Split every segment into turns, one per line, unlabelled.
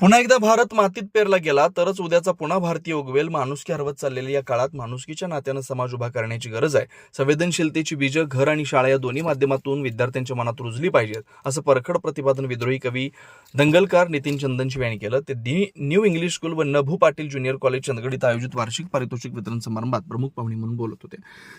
पुन्हा एकदा भारत मातीत पेरला गेला तरच उद्याचा पुन्हा भारतीय उगवेल. माणुसकी हरवत चाललेल्या या काळात माणुसकीच्या नात्यानं समाज उभा करण्याची गरज आहे. संवेदनशीलतेची बीजं घर आणि शाळा या दोन्ही माध्यमातून विद्यार्थ्यांच्या मनात रुजली पाहिजेत असं परखड प्रतिपादन विद्रोही कवी दंगलकार नितीन चंदनशिव यांनी केलं. ते दि न्यू इंग्लिश स्कूल व नभू पाटील ज्युनियर कॉलेज चंदगड इथं आयोजित वार्षिक पारितोषिक वितरण समारंभात प्रमुख पाहुणे म्हणून बोलत होते.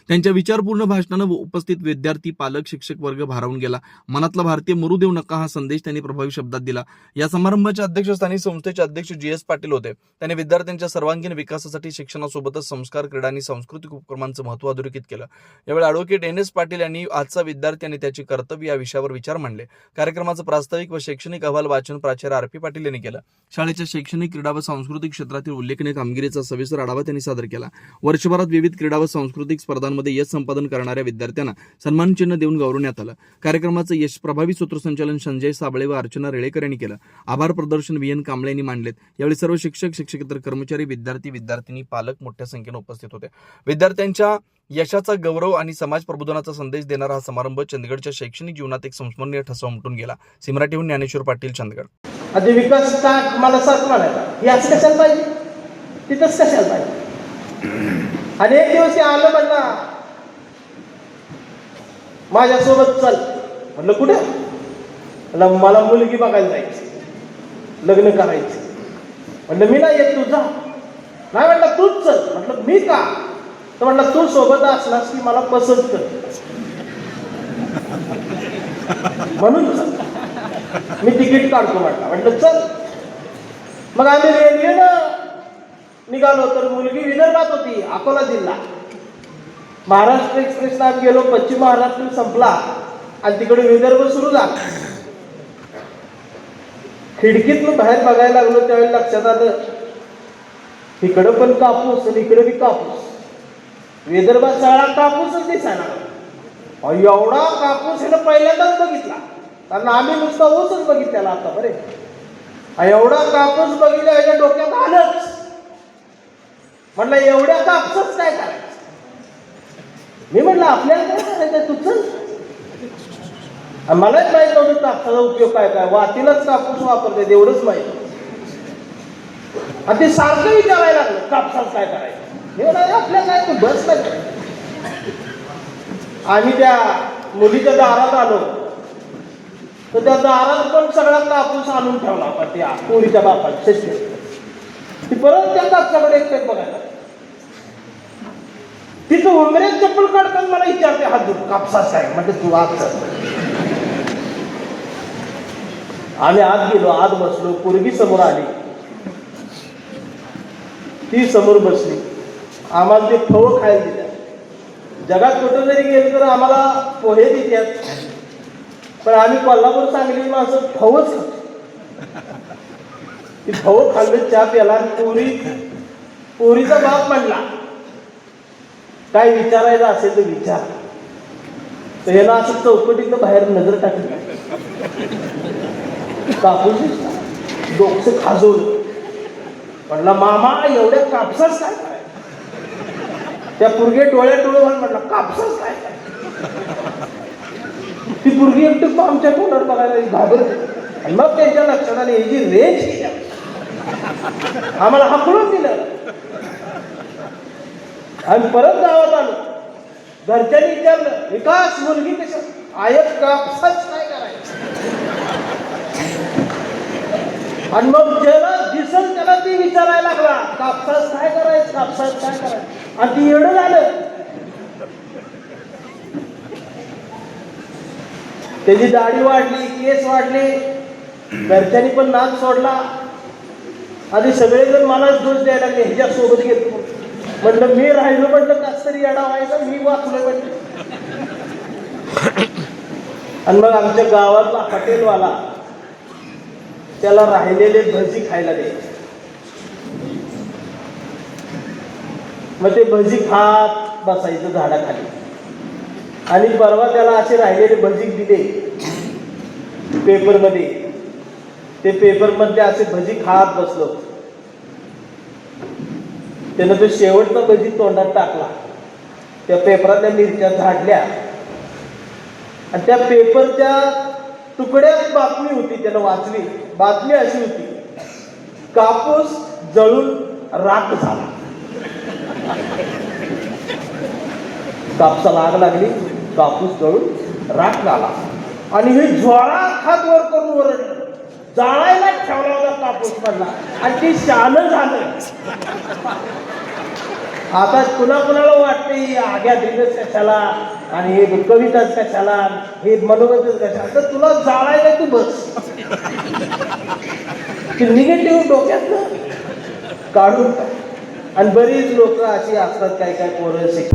त्यांच्या विचारपूर्ण भाषणानं उपस्थित विद्यार्थी पालक शिक्षक वर्ग भारावून गेला. मनातला भारतीय मरू देऊ नका हा संदेश त्यांनी प्रभावी शब्दात दिला. या समारंभाच्या अध्यक्षस्थानी संस्थेचे अध्यक्ष जी एस पाटील होते. त्यांनी विद्यार्थ्यांच्या सर्वांगीण विकासासाठी शिक्षणासोबतच संस्कार क्रीडा आणि सांस्कृतिक उपक्रमांचं महत्त्व अधोरेखित केलं. यावेळी अॅडव्होकेट एन एस पाटील यांनी आजचा विद्यार्थी आणि त्याचे कर्तव्य या विषयावर विचार मांडले. कार्यक्रमाचं प्रास्ताविक व शैक्षणिक अहवाल वाचन प्राचार्य आर पी पाटील यांनी केलं. शाळेच्या शैक्षणिक क्रीडा व सांस्कृतिक क्षेत्रातील उल्लेखनीय कामगिरीचा सविस्तर आढावा त्यांनी सादर केला. वर्षभरात विविध क्रीडा व सांस्कृतिक स्पर्धांमध्ये यश संपादन करणाऱ्या विद्यार्थ्यांना सन्मान चिन्ह देऊन गौरवण्यात आलं. कार्यक्रमाचं यश प्रभावी सूत्रसंचालन संजय साबळे व अर्चना रेळेकर यांनी केलं. आभार प्रदर्शन व्ही एन कांबळे यांनी मांडलेत. यावेळी सर्व शिक्षक शिक्षकेतर कर्मचारी विद्यार्थी विद्यार्थिनी पालक मोठ्या संख्येने उपस्थित होते. विद्यार्थ्यांच्या यशाचा गौरव आणि समाज प्रबोधनाचा संदेश देणारा हा समारंभ चंदगडच्या शैक्षणिक जीवनात एक संस्मरणीय ठसा उमटून गेला. सिमराटीहून ज्ञानेश्वर पाटील चंदगड.
आधी विकास का मला सारखं म्हणायला हे असं कशाला पाहिजे? तिथंच कशाला पाहिजे? आणि एक दिवस आलं म्हणला माझ्यासोबत चल. म्हणलं कुठे? मला मुलगी बघायला जायची. लग्न करायचं. म्हणलं मी नाही येत तू जा नाही म्हटलं तूच चल. म्हटलं मी का? तर म्हटलं तू सोबत असलास की मला पसंत कर. म्हणून मी तिकीट काढतो म्हटलं. म्हटलं चल. मग आम्ही रेल्वेनं निघालो तर मुलगी विदर्भात होती अकोला जिल्हा. महाराष्ट्र एक्सप्रेसला आम्ही गेलो पश्चिम महाराष्ट्र संपला. आणि तिकडे विदर्भ सुरू झाला. खिडकीतून बाहेर बघायला लागलो त्यावेळी लक्षात आलं इकडं पण कापूस आणि इकडे बी कापूस. विदर्भात सगळा कापूसच दिसायला एवढा कापूस हिनं पहिल्यांदाच बघितला. कारण आम्ही नुसता ऊसच बघितलेला आता बरे. एवढा कापूस बघितला याच्या डोक्यात आलंच. म्हटलं एवढ्या कापसच काय करायचं? मी म्हटलं आपल्याला काय करायचं तुझं मलाच माहीत नव्हतं कापसाचा उपयोग काय काय? वातीलाच कापूस वापरते एवढंच माहीत. आणि ते सारखं विचारायला लागलं कापसाला काय करायचं? मी म्हणाले आपल्या काय तू बस काय आम्ही त्या मुलीच्या दारात आलो. तर त्या दारात पण सगळा कापूस आणून ठेवला होता त्या पोरीच्या बापाने शस्त्र ती परत त्या कापसाकडे एकट्यात बघायला तिथं उमरेच चप्पल काढताना मला विचारते हा दूर कापसाच आहे. म्हणजे तू आज आम्ही आत गेलो आत बसलो पोरगी समोर आली. ती समोर बसली. आम्हाला ते फव खायला दिल्या जगात कुठं जरी गेलं तर आम्हाला पोहे देतात पण आम्ही कोल्हापूर सांगली माणसं फवच ती फव खाल्लं चहा प्याला आणि पोरी पोरीचा बाप म्हणला. काय विचारायचं असेल तर विचार. तर याला असं चौकटीतनं बाहेर नजर टाकली. कापूस डोकं खाजवलं. म्हणला मामा एवढ्या कापसाच काय त्या पुरगे डोळ्या डोळे घालून म्हटलं कापसाच काय ती पुरगी एकटं आमच्या तोंडावर बघायला घाबरत आणि मग त्यांच्या लक्षात आली ही जी रेंज आम्हाला हाकलून दिलं. आम्ही परत गावात आलो. घरच्यांनी विचारलं विकास मुलगी कशा आयत कापसाच काय करायचं आणि मग ज्याला दिसल त्याला ती विचारायला लागला कापसात काय करायचं कापसात काय करायचं? आणि ती एवढं झालं. त्याची दाढी वाढली केस वाढले. घरच्यांनी पण नाच सोडला. आधी सगळेजण मलाच दोष द्यायला लागले ह्याच्या सोबत घेतो म्हटलं मी राहिलो म्हटलं कस तरी येडा व्हायचा मी वाचलो म्हटलं आणि मग आमच्या गावातला हॉटेलवाला त्याला राहिलेले भजी खायला द्यायचे मग ते भजी खात बसायचं झाडाखाली. आणि परवा त्याला असे राहिलेले भजी दिले पेपरमध्ये. ते पेपरमध्ये असे भजी खात बसलो. त्यानं तो शेवटचा भजी तोंडात टाकला. त्या पेपरातल्या मिरच्या झाडल्या. आणि त्या पेपरच्या तुकड्यात बातमी होती त्यानं वाचली. बातमी अशी होती कापूस जळून राख झाला. कापसाला आग लागली कापूस जळून राख झाला. आणि हे ज्वाळा खात वर करून ओरडलं. जाळायला ठेवला होता कापूस मधला. आणि ते शान झालं. आता कुणा कुणाला वाटते आग्या दिवस कशाला? आणि हे कविताच कशाला? हे मनोरंजन कशाला? तर तुला जाळायला तू बस. की निगेटिव्ह डोक्यात काढून आणि बरीच लोक अशी असतात काय काय पोरं शिक